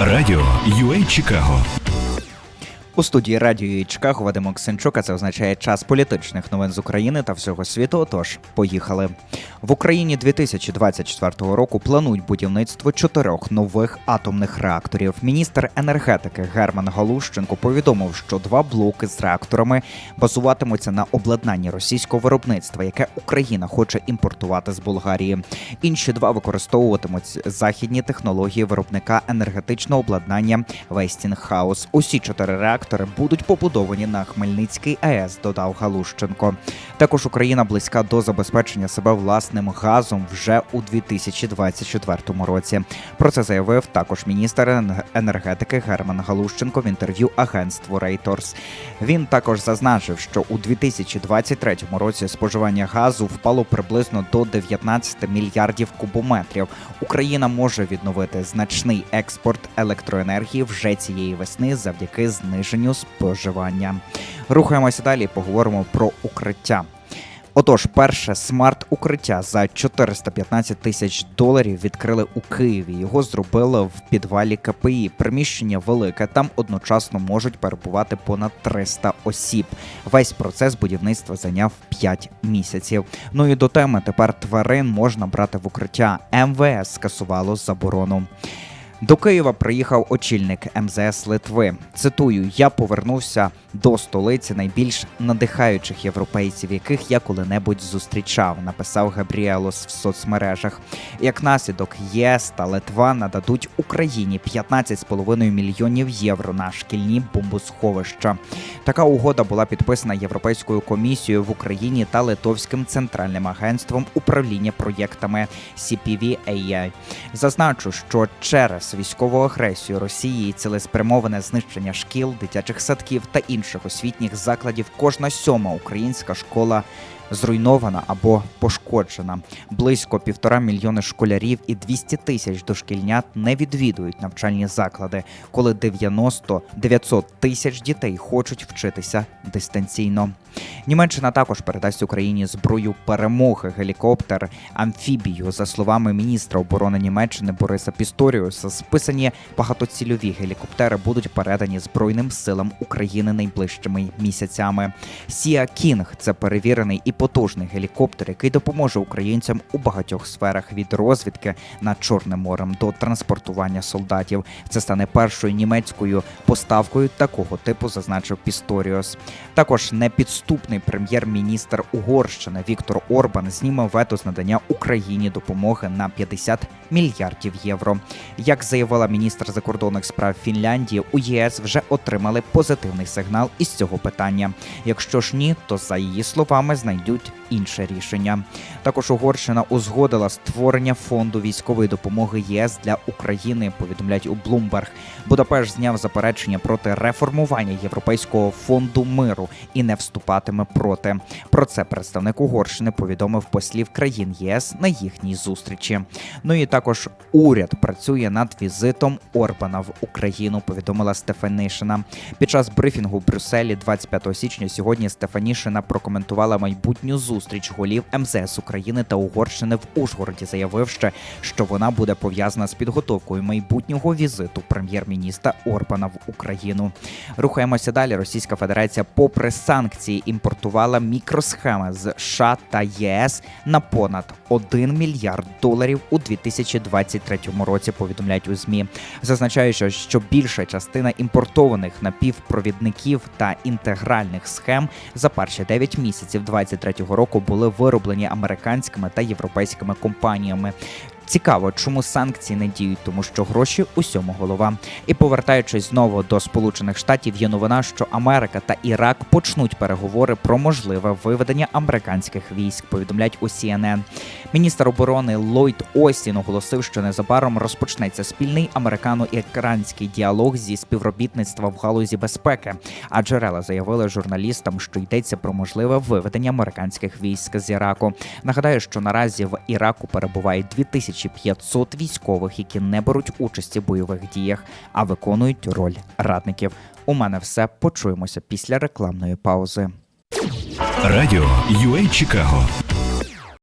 Радіо UA Чикаго. У студії радіо Чикаго Вадим Оксенчук, а це означає час політичних новин з України та всього світу. Тож поїхали в Україні 2024 року. Планують будівництво чотирьох нових атомних реакторів. Міністр енергетики Герман Галущенко повідомив, що два блоки з реакторами базуватимуться на обладнанні російського виробництва, яке Україна хоче імпортувати з Болгарії. Інші два використовуватимуть західні технології виробника енергетичного обладнання Westinghouse. Усі чотири реактори будуть побудовані на Хмельницький АЕС, додав Галущенко. Також Україна близька до забезпечення себе власним газом вже у 2024 році. Про це заявив також міністр енергетики Герман Галущенко в інтерв'ю агентству Reuters. Він також зазначив, що у 2023 році споживання газу впало приблизно до 19 мільярдів кубометрів. Україна може відновити значний експорт електроенергії вже цієї весни завдяки зниженню споживання. Рухаємося далі. Поговоримо про укриття. Отож, перше смарт-укриття за 415 тисяч доларів відкрили у Києві. Його зробили в підвалі КПІ. Приміщення велике. Там одночасно можуть перебувати понад 300 осіб. Весь процес будівництва зайняв 5 місяців. Ну і до теми тепер тварин можна брати в укриття. МВС скасувало заборону. До Києва приїхав очільник МЗС Литви. Цитую: я повернувся до столиці найбільш надихаючих європейців, яких я коли-небудь зустрічав. Написав Габріелос в соцмережах. Як наслідок, ЄС та Литва нададуть Україні 15,5 мільйонів євро на шкільні бомбосховища. Така угода була підписана Європейською комісією в Україні та Литовським центральним агентством управління проєктами CPV-AI. Зазначу, що через військову агресію Росії і цілеспрямоване знищення шкіл, дитячих садків та інших освітніх закладів, кожна сьома українська школа зруйнована або пошкоджена. Близько півтора мільйони школярів і 200 тисяч дошкільнят не відвідують навчальні заклади, коли 90 900 тисяч дітей хочуть вчитися дистанційно. Німеччина також передасть Україні зброю перемоги гелікоптер амфібію. За словами міністра оборони Німеччини Бориса Пісторіуса, списані багатоцільові гелікоптери будуть передані Збройним силам України найближчими місяцями. Сіа Кінг це перевірений і потужний гелікоптер, який допоможе українцям у багатьох сферах від розвідки над Чорним морем до транспортування солдатів. Це стане першою німецькою поставкою такого типу, зазначив Пісторіус. Також непідступний прем'єр-міністр Угорщини Віктор Орбан зніме вето з надання Україні допомоги на 50 мільярдів євро. Як заявила міністр закордонних справ Фінляндії, у ЄС вже отримали позитивний сигнал із цього питання. Якщо ж ні, то за її словами знайдуть інше рішення. Також Угорщина узгодила створення фонду військової допомоги ЄС для України. Повідомляють у Bloomberg. Будапешт зняв заперечення проти реформування Європейського фонду миру і не вступатиме проти. Про це представник Угорщини повідомив послів країн ЄС на їхній зустрічі. Ну і також уряд працює над візитом Орбана в Україну. Повідомила Стефанишина. Під час брифінгу в Брюсселі 25 січня сьогодні Стефанішина прокоментувала майбутню зустріч голів МЗС України та Угорщини в Ужгороді, заявивши, що вона буде пов'язана з підготовкою майбутнього візиту прем'єр-міністра Орбана в Україну. Рухаємося далі. Російська Федерація, попри санкції, імпортувала мікросхеми з США та ЄС на понад 1 мільярд доларів у 2023 році. Повідомляють у змі, зазначаючи, що більша частина імпортованих напівпровідників та інтегральних схем за перші 9 місяців 2023 року були вироблені американськими та європейськими компаніями. Цікаво, чому санкції не діють, тому що гроші усьому голова. І повертаючись знову до Сполучених Штатів, є новина, що Америка та Ірак почнуть переговори про можливе виведення американських військ. Повідомляють у CNN. Міністр оборони Ллойд Остін оголосив, що незабаром розпочнеться спільний американо-іранський діалог зі співробітництва в галузі безпеки. А джерела заявили журналістам, що йдеться про можливе виведення американських військ з Іраку. Нагадаю, що наразі в Іраку перебуває 2500 військових, які не беруть участі в бойових діях, а виконують роль радників. У мене все почуємося після рекламної паузи. Радіо UA Чикаго.